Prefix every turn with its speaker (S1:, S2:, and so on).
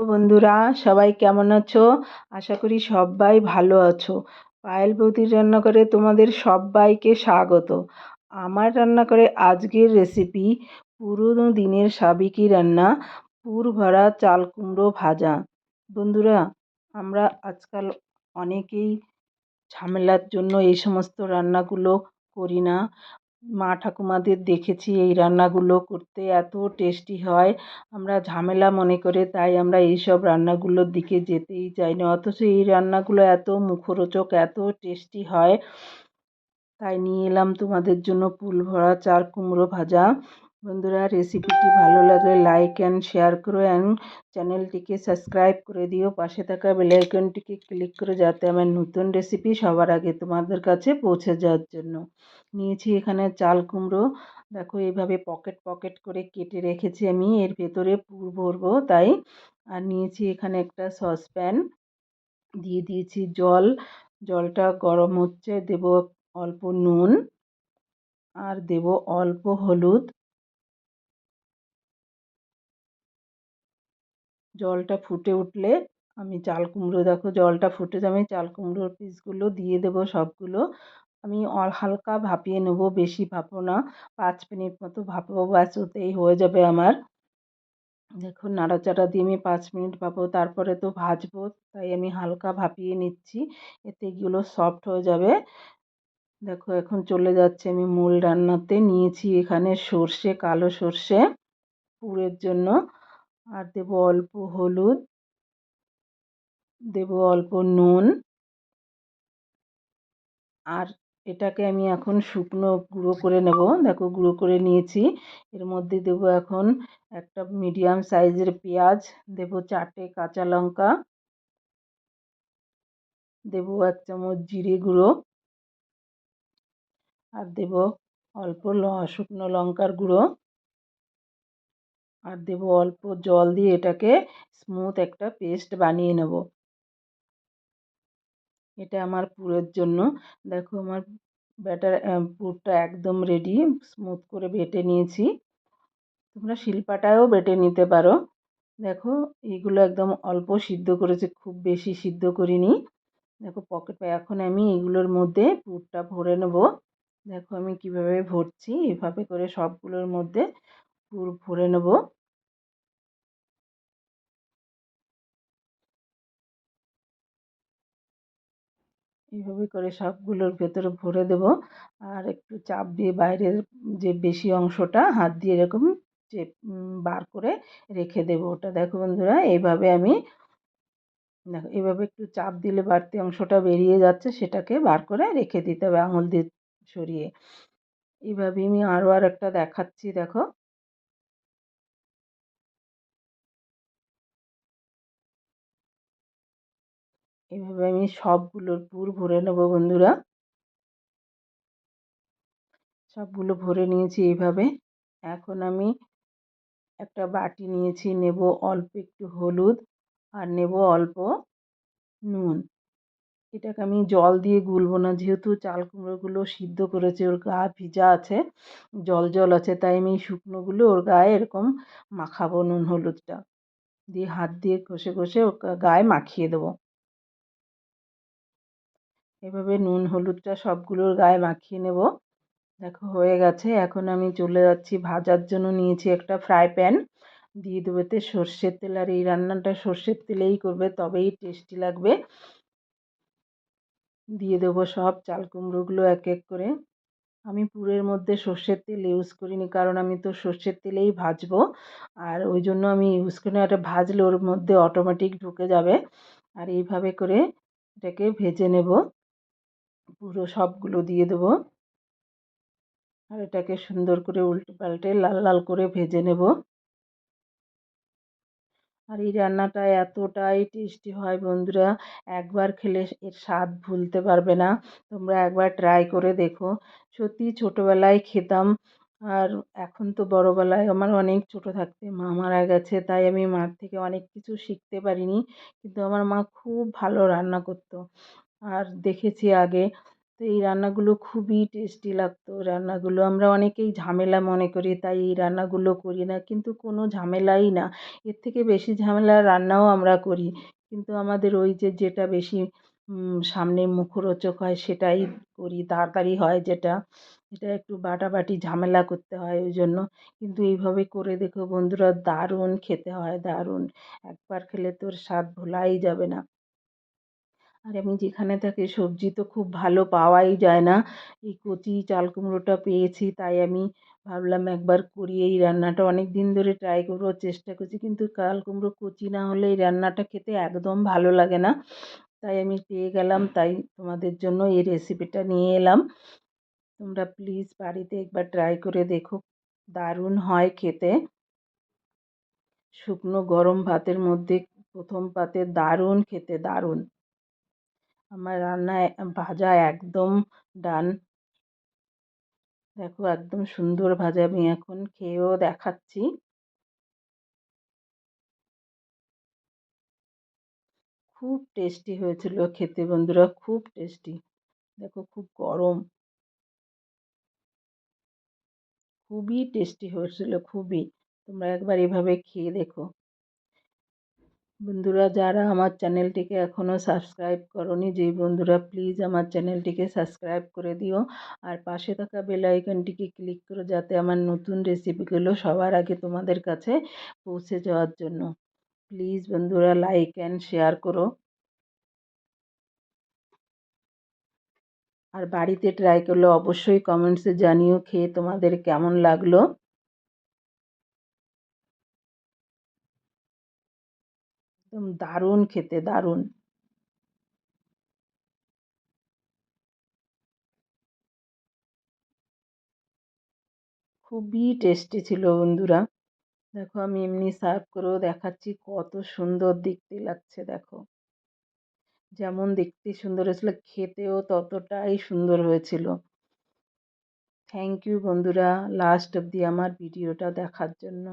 S1: বন্ধুরা, সবাই কেমন আছো? আশা করি সবাই ভালো আছো। পায়েল বৌদির রান্নাঘরে তোমাদের সবাইকে স্বাগত। আমার রান্নাঘরে আজকের রেসিপি পুরনো দিনের সাবিকি রান্না, পুর ভরা চাল কুমড়ো ভাজা। বন্ধুরা, আমরা আজকাল অনেকেই ঝামেলার জন্য এই সমস্ত রান্নাগুলো করি না। মা ঠাকুমাদের দেখেছি এই রান্নাগুলো করতে, এত টেস্টি হয়। আমরা ঝামেলা মনে করে তাই আমরা এই সব রান্নাগুলোর দিকে যেতেই চাই না। অথচ এই রান্নাগুলো এত মুখরোচক, এত টেস্টি হয়। তাই নিয়ে এলাম তোমাদের জন্য ফুল ভরা চার কুমড়ো ভাজা। বন্ধুরা, রেসিপিটি ভালো লাগলে লাইক অ্যান্ড শেয়ার করো অ্যান্ড চ্যানেলটিকে সাবস্ক্রাইব করে দিও। পাশে থাকা বেলাইকনটিকে ক্লিক করে যাতে আমার নতুন রেসিপি সবার আগে তোমাদের কাছে পৌঁছে যাওয়ার জন্য। নিয়েছি এখানে চাল কুমড়ো। দেখো এইভাবে পকেট পকেট করে কেটে রেখেছি আমি। এর ভেতরে পুর ভরবো তাই। আর নিয়েছি এখানে একটা সসপ্যান। দিয়ে দিয়েছি জল। জলটা গরম হচ্ছে, দেব অল্প নুন। আর দেব অল্প হলুদ। জলটা ফুটে উঠলে আমি চাল কুমড়ো, দেখো জলটা ফুটে আমি চাল কুমড়োর পিসগুলো দিয়ে দেবো সবগুলো। আমি হালকা ভাপিয়ে নেব, বেশি ভাপো না। পাঁচ মিনিট মতো ভাপবো, ব্যাস ওতেই হয়ে যাবে আমার। দেখুন নাড়াচাড়া দিয়ে আমি পাঁচ মিনিট ভাপবো, তারপরে তো ভাজবো, তাই আমি হালকা ভাপিয়ে নিচ্ছি। এতে এগুলো সফট হয়ে যাবে। দেখো, এখন চলে যাচ্ছে আমি মূল রান্নাতে। নিয়েছি এখানে সর্ষে, কালো সর্ষে পুরের জন্য। আর দেব অল্প হলুদ, দেব অল্প নুন। আর এটাকে আমি এখন শুকনো গুঁড়ো করে নেব। দেখো, গুঁড়ো করে নিয়েছি। এর মধ্যে দেব এখন একটা মিডিয়াম সাইজের পেঁয়াজ, দেব চারটে কাঁচা লঙ্কা, দেব এক চামচ জিরে গুঁড়ো আর দেব অল্প শুকনো লঙ্কার গুঁড়ো আর দেব অল্প জল দিয়ে এটাকে স্মুথ একটা পেস্ট বানিয়ে নেব। এটা আমার পুরের জন্য। দেখো আমার ব্যাটার পুরটা একদম রেডি স্মুথ করে বেটে নিয়েছি। তোমরা শিলপাটায়ও বেটে নিতে পারো। দেখো এইগুলো একদম অল্প সিদ্ধ করেছে, খুব বেশি সিদ্ধ করিনি। দেখো পকেট এখন আমি এগুলোর মধ্যে পুরটা ভরে নেব। দেখো আমি কীভাবে ভরছি, এভাবে করে সবগুলোর মধ্যে পুর ভরে নেব। এইভাবে করে সবগুলোর ভেতরে ভরে দেব। আর একটু চাপ দিয়ে বাইরের যে বেশি অংশটা, হাত দিয়ে এরকম যে বার করে রেখে দেব ওটা। দেখো বন্ধুরা এইভাবে আমি দেখো, এভাবে একটু চাপ দিলে বাড়তি অংশটা বেরিয়ে যাচ্ছে, সেটাকে বার করে রেখে দিতে হবে আঙুল দিয়ে সরিয়ে। এইভাবে আমি আরও আর একটা দেখাচ্ছি, দেখো। এভাবে আমি সবগুলোর পুর ভরে নেব বন্ধুরা। সবগুলো ভরে নিয়েছি এইভাবে। এখন আমি একটা বাটি নিয়েছি, নেব অল্প একটু হলুদ আর নেব অল্প নুন। এটাকে আমি জল দিয়ে গুলবো না, যেহেতু চাল কুমড়োগুলো সিদ্ধ করেছে, ওর গা ভিজা আছে, জল জল আছে, তাই আমি শুকনোগুলো ওর গায়ে এরকম মাখাবো নুন হলুদটা। দিয়ে হাত দিয়ে ঘষে ঘষে ওর গায়ে মাখিয়ে দেবো। এভাবে নুন, হলুদটা সবগুলোর গায়ে মাখিয়ে নেব। দেখো, হয়ে গেছে। এখন আমি চলে যাচ্ছি, ভাজার জন্য নিয়েছি একটা ফ্রাই প্যান। দিয়ে দেবো এতে সর্ষের তেল, আর এই রান্নাটা সর্ষের তেলেই করবে, তবেই টেস্টি লাগবে। দিয়ে দেবো সব চাল কুমড়োগুলো এক এক করে। আমি পুরের মধ্যে সর্ষের তেল ইউজ করিনি, কারণ আমি তো সর্ষের তেলেই ভাজবো। আর ওই জন্য আমি ইউজ করি এটা ভাজলে ওর মধ্যে অটোমেটিক ঢুকে যাবে। আর এইভাবে করে এটাকে ভেজে নেব। পুরো সবগুলো দিয়ে দেবো। আর এটাকে সুন্দর করে উল্টে পাল্টে লাল লাল করে ভেজে নেব। আর এই রান্নাটা এতটাই টেস্টি হয় বন্ধুরা, একবার খেলে এর স্বাদ ভুলতে পারবে না। তোমরা একবার ট্রাই করে দেখো। সত্যি ছোটোবেলায় খেতাম, আর এখন তো বড়োবেলায় আমার অনেক ছোটো থাকতে মা মারা গেছে, তাই আমি মার থেকে অনেক কিছু শিখতে পারিনি। কিন্তু আমার মা খুব ভালো রান্না করতো। আর দেখেছি আগে। তো এই রান্নাগুলো খুবই টেস্টি লাগতো। রান্নাগুলো আমরা অনেকেই ঝামেলা মনে করি, তাই এই রান্নাগুলো করি না। কিন্তু কোনো ঝামেলাই না। এর থেকে বেশি ঝামেলার রান্নাও আমরা করি। কিন্তু আমাদের ওই যে যেটা বেশি সামনে মুখরোচক হয় সেটাই করি, তাড়াতাড়ি হয় যেটা। এটা একটু বাটাবাটি ঝামেলা করতে হয় ওই জন্য। কিন্তু এইভাবে করে দেখো বন্ধুরা, দারুণ খেতে হয়, দারুণ। একবার খেলে তোর স্বাদ ভোলাই যাবে না। আর আমি যেখানে থাকি সবজি তো খুব ভালো পাওয়াই যায় না। এই কচি চাল কুমড়োটা পেয়েছি, তাই আমি ভাবলাম একবার করি এই রান্নাটা। অনেক দিন ধরে ট্রাই করব চেষ্টা করছি, কিন্তু চাল কুমড়ো, কচি না হলে এই রান্নাটা খেতে একদম ভালো লাগে না। তাই আমি পেয়ে গেলাম, তাই তোমাদের জন্য এই রেসিপিটা নিয়ে এলাম। তোমরা প্লিজ বাড়িতে একবার ট্রাই করে দেখো, দারুণ হয় খেতে। শুকনো গরম ভাতের মধ্যে প্রথম পাতে দারুণ খেতে, দারুণ। আমার রান্নায় ভাজা একদম ডান। দেখো একদম সুন্দর ভাজা, আমি এখন খেয়েও দেখাচ্ছি। খুব টেস্টি হয়েছিল খেতে বন্ধুরা, খুব টেস্টি। দেখো খুব গরম। খুবই টেস্টি হয়েছিল, খুবই। তোমরা একবার এভাবে খেয়ে দেখো। বন্ধুরা, যারা আমার চ্যানেলটিকে এখনও সাবস্ক্রাইব করনি, যেই বন্ধুরা, প্লিজ আমার চ্যানেলটিকে সাবস্ক্রাইব করে দিও। আর পাশে থাকা বেল আইকনটিকে ক্লিক করো, যাতে আমার নতুন রেসিপিগুলো সবার আগে তোমাদের কাছে পৌঁছে যাওয়ার জন্য। প্লিজ বন্ধুরা, লাইক অ্যান্ড শেয়ার করো। আর বাড়িতে ট্রাই করলে অবশ্যই কমেন্টসে জানিও, খেয়ে তোমাদের কেমন লাগল। একদম দারুণ খেতে, দারুণ। খুবই টেস্টি ছিল বন্ধুরা। দেখো আমি এমনি সার্ভ করেও দেখাচ্ছি, কত সুন্দর দেখতে লাগছে, দেখো। যেমন দেখতে সুন্দর হয়েছিল, খেতেও ততটাই সুন্দর হয়েছিল। থ্যাংক ইউ বন্ধুরা লাস্ট অবধি আমার ভিডিওটা দেখার জন্য।